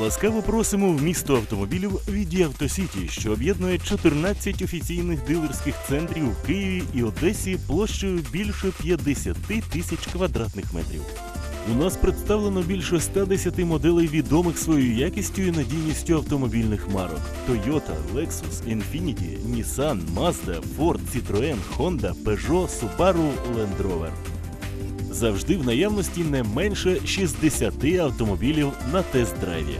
Ласкаво просимо в місто автомобілів від Автосіті, що об'єднує 14 офіційних дилерських центрів в Києві і Одесі площею більше 50 тисяч квадратних метрів. У нас представлено більше 110 моделей відомих своєю якістю і надійністю автомобільних марок: Toyota, Lexus, Infiniti, Nissan, Mazda, Ford, Citroën, Honda, Peugeot, Subaru, Land Rover. Завжди в наявності не менше 60 автомобілів на тест-драйві.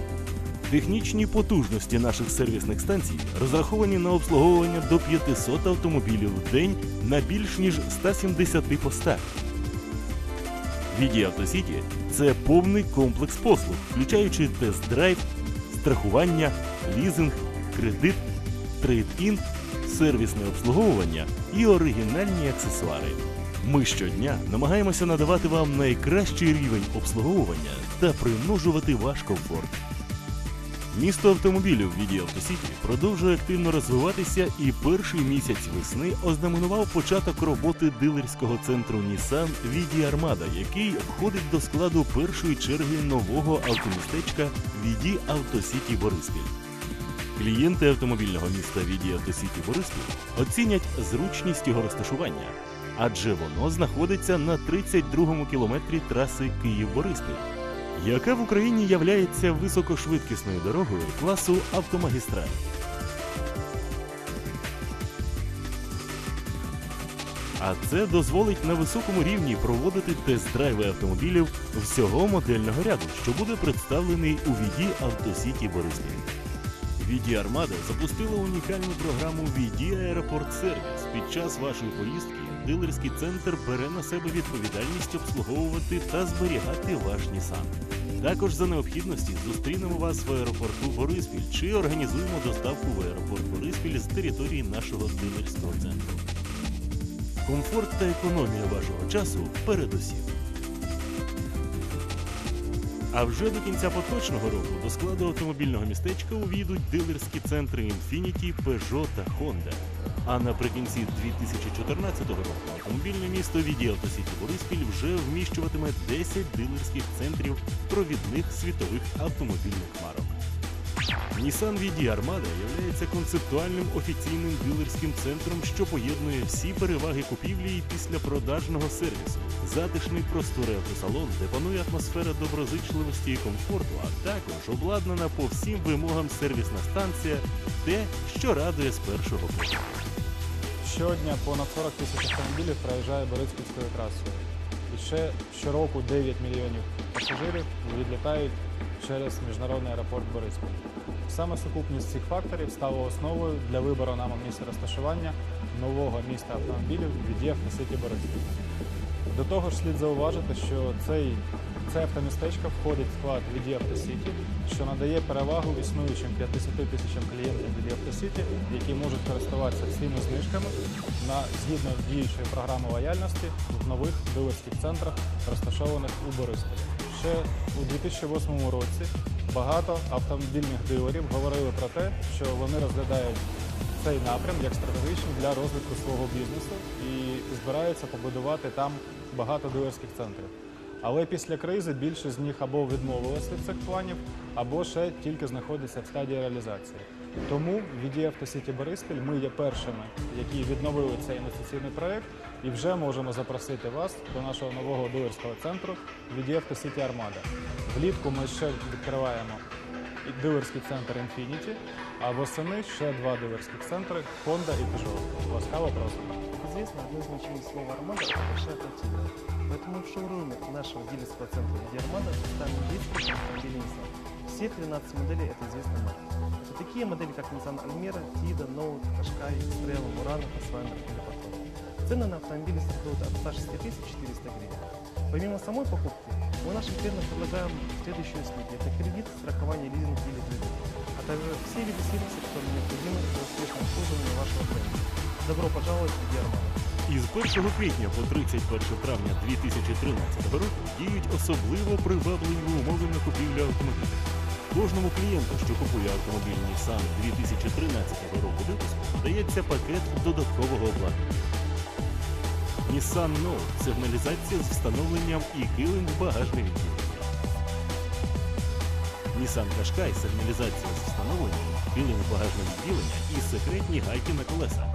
Технічні потужності наших сервісних станцій розраховані на обслуговування до 500 автомобілів в день на більш ніж 170 постах. Віді Автосіті це повний комплекс послуг, включаючи тест-драйв, страхування, лізинг, кредит, трейд-ін, сервісне обслуговування і оригінальні аксесуари. Ми щодня намагаємося надавати вам найкращий рівень обслуговування та примножувати ваш комфорт. Місто автомобілів від Автосіті продовжує активно розвиватися і перший місяць весни ознаменував початок роботи дилерського центру Nissan Віді Армада, який входить до складу першої черги нового автомістечка Віді Автосіті Бориспіль. Клієнти автомобільного міста Віді Автосіті Бориспіль оцінять зручність його розташування, адже воно знаходиться на 32-му кілометрі траси Київ-Бориспіль яка в Україні являється високошвидкісною дорогою класу автомагістраль. А це дозволить на високому рівні проводити тест-драйви автомобілів всього модельного ряду, що буде представлений у віді Автосіті Бориспіль. Віді Армада запустила унікальну програму Віді Аеропорт Сервіс. Під час вашої поїздки дилерський центр бере на себе відповідальність обслуговувати та зберігати ваш Нісан. Також за необхідності зустрінемо вас в аеропорту Бориспіль чи організуємо доставку в аеропорт Бориспіль з території нашого дилерського центру. Комфорт та економія вашого часу передусім. А вже до кінця поточного року до складу автомобільного містечка увійдуть дилерські центри Infiniti, Peugeot та Honda. А наприкінці 2014 року автомобільне місто Віді Автосіті Бориспіль вже вміщуватиме 10 дилерських центрів провідних світових автомобільних марок. Nissan VD Armada є концептуальним офіційним дилерським центром, що поєднує всі переваги купівлі і післяпродажного сервісу, затишний просторий автосалон, де панує атмосфера доброзичливості і комфорту, а також обладнана по всім вимогам сервісна станція, те, що радує з першого погляду. Щодня понад 40 тисяч автомобілів проїжджає Бориспільською трасою. І ще щороку 9 мільйонів пасажирів відлітають через міжнародний аеропорт Бориспіль. Саме сукупність цих факторів стала основою для вибору нами місця розташування нового міста автомобілів від Євтосіті Бориспіль. До того ж, слід зауважити, що цей, це автомістечко входить в склад від Автосіті, що надає перевагу існуючим 50 тисячам клієнтів від Автосіті, які можуть користуватися всіми знижками на згідно діючої програми лояльності в нових дилерських центрах, розташованих у Борисполі. Ще у 2008 році багато автомобільних дилерів говорили про те, що вони розглядають цей напрям як стратегічний для розвитку свого бізнесу і збираються побудувати там багато дилерських центрів. Але після кризи більшість з них або відмовилися від цих планів, або ще тільки знаходяться в стадії реалізації. Тому в віді Автосіті Бориспіль ми є першими, які відновили цей інвестиційний проект, і вже можемо запросити вас до нашого нового дилерського центру віді Автосіті Армада. Влітку ми ще відкриваємо і дилерський центр Infiniti, а восени ще два дилерських центри Honda і Peugeot. Ласкаво просимо. Как известно, одно из значений слова «Армада» — это большая плотина. Поэтому в шоуруме нашего дилерского центра «Види Армада» представлены 10 автомобилей Nissan. Все 13 моделей — это известные марки. Это такие модели, как Nissan Almera, Tida, Note, Qashqai, Estrella, Murano, Pathfinder или Patrol. Цены на автомобили стартуют от 106 400 гривен. Помимо самой покупки, мы нашим клиентам предлагаем следующие услуги. Это кредит, страхование, лизинг или кредит, а также все виды сервиса, которые необходимы для успешного обслуживания вашего бренда. Добро пожаловать в Герман. Із 1 квітня по 31 травня 2013 року діють особливо привабливі умови на купівлю автомобіля. Кожному клієнту, що купує автомобіль Nissan 2013 року випуску, дається пакет додаткового обладнання. Nissan Note – сигналізація з встановленням і килим в багажне відділення. Nissan Qashqai сигналізація з встановленням, килим багажне відділення і секретні гайки на колеса.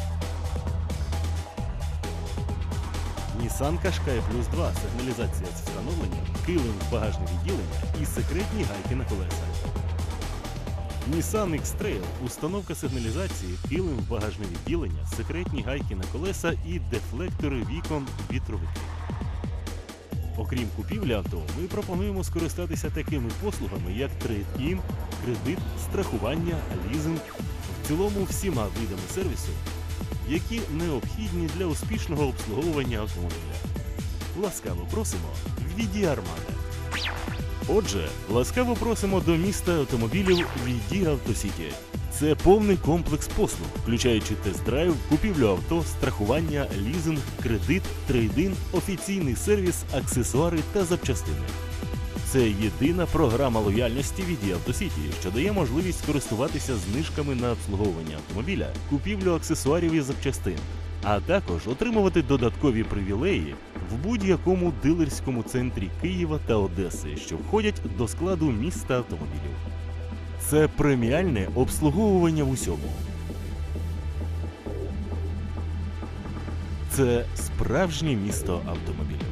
Nissan Qashqai Plus 2 сигналізація з встановленням, килим багажне відділення і секретні гайки на колеса. Nissan X-Trail – установка сигналізації, килим в багажне відділення, секретні гайки на колеса і дефлектори вікон вітровики. Окрім купівлі авто, ми пропонуємо скористатися такими послугами, як трейд-ін, кредит, страхування, лізинг, в цілому всіма видами сервісу, які необхідні для успішного обслуговування автомобіля. Ласкаво просимо в Віді. Отже, ласкаво просимо до міста автомобілів Віді Автосіті. Це повний комплекс послуг, включаючи тест-драйв, купівлю авто, страхування, лізинг, кредит, трейдин, офіційний сервіс, аксесуари та запчастини. Це єдина програма лояльності від Автосіті, що дає можливість скористуватися знижками на обслуговування автомобіля, купівлю аксесуарів і запчастин, а також отримувати додаткові привілеї в будь-якому дилерському центрі Києва та Одеси, що входять до складу міста автомобілів. Це преміальне обслуговування в усьому. Це справжнє місто автомобілів.